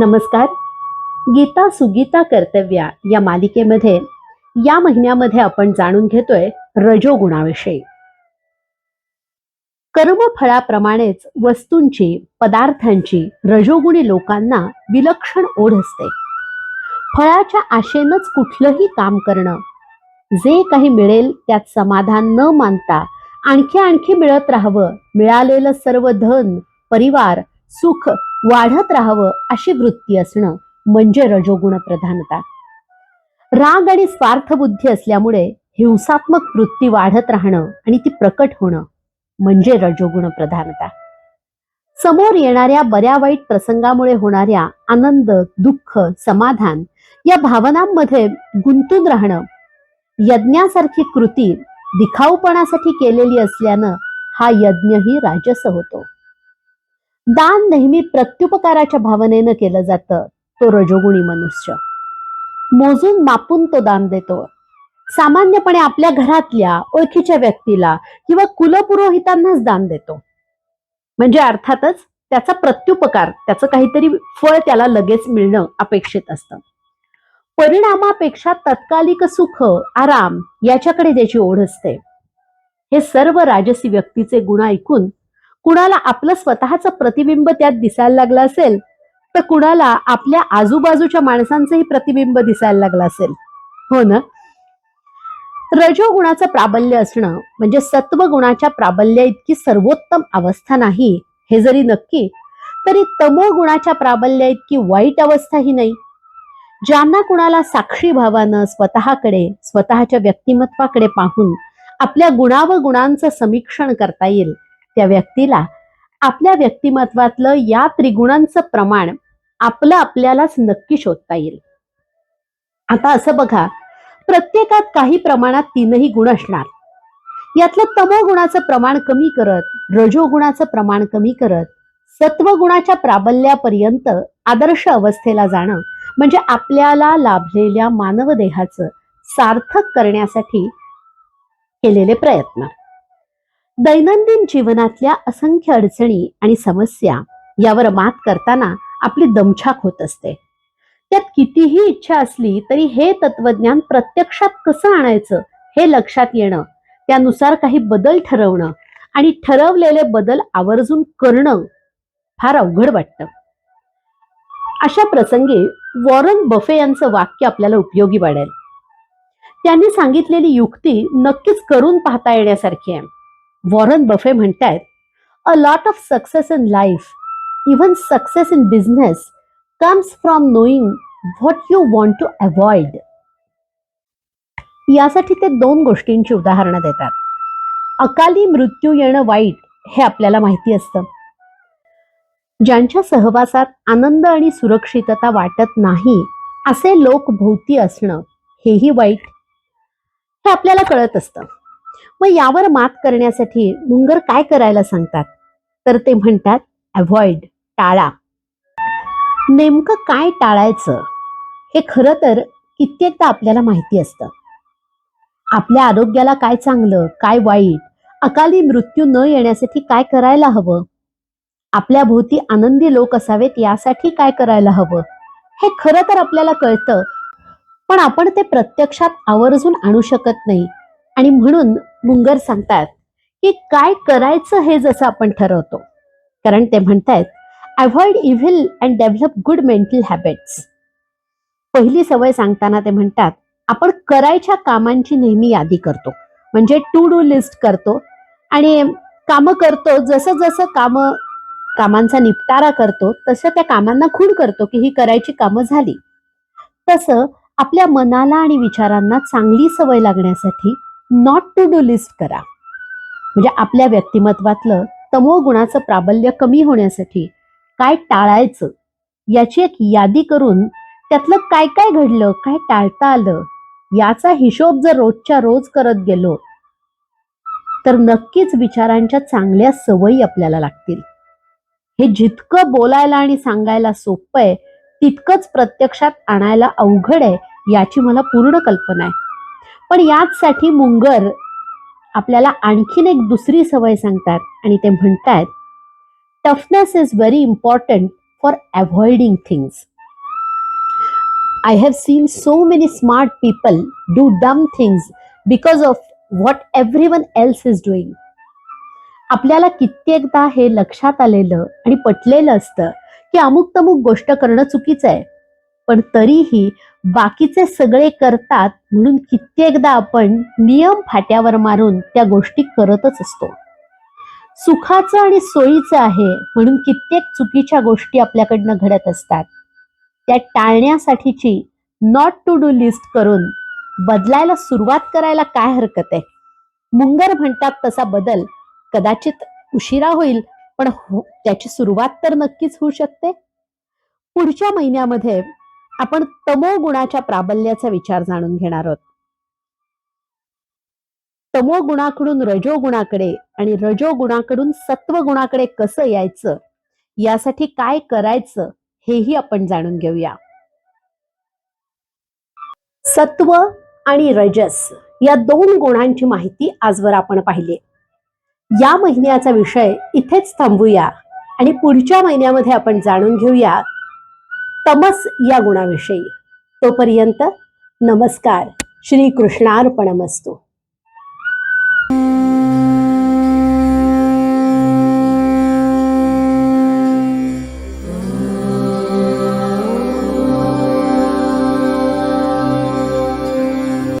नमस्कार. गीता सुगीता कर्तव्या या मालिकेमध्ये या महिन्यामध्ये आपण जाणून घेतोय रजोगुणाविषयी. कर्मफळाप्रमाणेच वस्तूंची पदार्थांची रजोगुणी लोकांना विलक्षण ओढ असते. फळाच्या आशेनच कुठलंही काम करणं जे काही मिळेल त्यात समाधान न मानता आणखी आणखी मिळत राहावं मिळालेलं सर्व धन परिवार सुख वाढत राहावं अशी वृत्ती असणं म्हणजे रजोगुण प्रधानता. राग आणि स्वार्थबुद्धी असल्यामुळे हिंसात्मक वृत्ती वाढत राहणं आणि ती प्रकट होणं म्हणजे रजोगुण प्रधानता. समोर येणाऱ्या बऱ्या वाईट प्रसंगामुळे होणाऱ्या आनंद दुःख समाधान या भावनांमध्ये गुंतून राहणं यज्ञासारखी कृती दिखाऊपणासाठी केलेली असल्यानं हा यज्ञही राजस होतो. दान नेहमी प्रत्युपकाराच्या भावनेनं केलं जातं तो रजोगुणी मनुष्य. मोजून मापून तो दान देतो. सामान्यपणे आपल्या घरातल्या ओळखीच्या व्यक्तीला किंवा कुलपुरोहितांनाच दान देतो. म्हणजे अर्थातच त्याचा प्रत्युपकार त्याचं काहीतरी फळ त्याला लगेच मिळणं अपेक्षित असतं. परिणामापेक्षा तत्कालिक सुख आराम याच्याकडे त्याची ओढ असते. हे सर्व राजसी व्यक्तीचे गुण ऐकून कुणाला आपलं स्वतःचं प्रतिबिंब त्यात दिसायला लागलं असेल तर कुणाला आपल्या आजूबाजूच्या माणसांचंही प्रतिबिंब दिसायला लागलं असेल. हो ना? रजोगुणाचं प्राबल्य असणं म्हणजे सत्वगुणाच्या प्राबल्य इतकी सर्वोत्तम अवस्था नाही हे जरी नक्की तरी तमोगुणाच्या प्राबल्य इतकी वाईट अवस्था ही नाही. ज्यांना कुणाला साक्षी भावानं स्वतःकडे स्वतःच्या व्यक्तिमत्वाकडे पाहून आपल्या गुणा व गुणांचं समीक्षण करता येईल त्या व्यक्तीला आपल्या व्यक्तिमत्वातलं या त्रिगुणांचं प्रमाण आपलं आपल्यालाच नक्की शोधता येईल. आता असं बघा प्रत्येकात काही प्रमाणात तीनही गुण असणार. यातलं तमोगुणाचं प्रमाण कमी करत रजोगुणाचं प्रमाण कमी करत सत्वगुणाच्या प्राबल्यापर्यंत आदर्श अवस्थेला जाणं म्हणजे आपल्याला लाभलेल्या मानव देहाचं सार्थक करण्यासाठी केलेले प्रयत्न. दैनंदिन जीवनातल्या असंख्य अडचणी आणि समस्या यावर मात करताना आपली दमछाक होत असते. त्यात कितीही इच्छा असली तरी हे तत्वज्ञान प्रत्यक्षात कसं आणायचं हे लक्षात येणं त्यानुसार काही बदल ठरवणं आणि ठरवलेले बदल आवर्जून करणं फार अवघड वाटतं. अशा प्रसंगी वॉरन बफे यांचं वाक्य आपल्याला उपयोगी पडेल त्यांनी सांगितलेली युक्ती नक्कीच करून पाहता येण्यासारखी आहे. वॉरन बफे म्हणतायत a lot of success in life even success in business comes from knowing what you want to avoid यासाठी ते दोन गोष्टींची उदाहरणं देतात. अकाली मृत्यू येणं वाईट हे आपल्याला माहिती असतं. ज्यांच्या सहवासात आनंद आणि सुरक्षितता वाटत नाही असे लोक भोवती असणं हेही वाईट हे आपल्याला कळत असतं. मग यावर मात करण्यासाठी मुंगर काय करायला सांगतात? तर ते म्हणतात अव्हॉइड टाळा. नेमकं काय टाळायचं? हे खरं तर कित्येकदा आपल्याला माहिती असतं. आपल्या आरोग्याला काय चांगलं काय वाईट अकाली मृत्यू न येण्यासाठी काय करायला हवं? आपल्या भोवती आनंदी लोक असावेत यासाठी काय करायला हवं? हे खरं तर आपल्याला कळतं पण आपण ते प्रत्यक्षात आवर्जून आणू शकत नाही. आणि म्हणून मुंगर सांगतात की काय करायचं हे जसं आपण ठरवतो. कारण ते म्हणतायत avoid evil and develop good mental habits पहिली सवय सांगताना ते म्हणतात आपण करायच्या कामांची नेहमी यादी करतो. म्हणजे टू डू लिस्ट करतो आणि कामं करतो जसं जसं कामं कामांचा निपटारा करतो तसं त्या कामांना खूण करतो की ही करायची कामं झाली. तसं आपल्या मनाला आणि विचारांना चांगली सवय लागण्यासाठी नॉट टू डू लिस्ट करा. म्हणजे आपल्या व्यक्तिमत्वातलं तमो गुणाचं प्राबल्य कमी होण्यासाठी काय टाळायचं याची एक यादी करून त्यातलं काय काय घडलं काय टाळता आलं याचा हिशोब जर रोजच्या रोज करत गेलो तर नक्कीच विचारांच्या चांगल्या सवयी आपल्याला लागतील. हे जितकं बोलायला आणि सांगायला सोपं आहे तितकंच प्रत्यक्षात आणायला अवघड आहे याची मला पूर्ण कल्पना आहे. पण याचसाठी मुंगर आपल्याला आणखीन एक दुसरी सवय सांगतात. आणि ते म्हणतात toughness is very important for avoiding things I have seen so many smart people do dumb things because of what everyone else is doing आपल्याला कित्येकदा हे लक्षात आलेलं आणि पटलेलं असतं की अमुक तमुक गोष्ट करणं चुकीचं आहे. पण तरीही बाकीचे सगळे करतात म्हणून कित्येकदा आपण नियम फाट्यावर मारून त्या गोष्टी करतच असतो. सुखाचं आणि सोयीचं आहे म्हणून कित्येक चुकीच्या गोष्टी आपल्याकडनं घडत असतात. त्या टाळण्यासाठीची नॉट टू डू लिस्ट करून बदलायला सुरुवात करायला काय हरकत आहे? मुंगर म्हणतात तसा बदल कदाचित उशिरा होईल पण हो, त्याची सुरुवात तर नक्कीच होऊ शकते. पुढच्या महिन्यामध्ये आपण तमो गुणाच्या प्राबल्याचा विचार जाणून घेणार आहोत. तमो गुणाकडून रजो गुणाकडे आणि रजो गुणाकडून सत्व गुणाकडे कसं यायचं यासाठी काय करायचं हेही आपण जाणून घेऊया. सत्व आणि रजस या दोन गुणांची माहिती आजवर आपण पाहिली. या महिन्याचा विषय इथेच थांबूया आणि पुढच्या महिन्यामध्ये आपण जाणून घेऊया तमस या गुणाविषयी. तोपर्यंत नमस्कार. श्री कृष्णार्पणमस्तू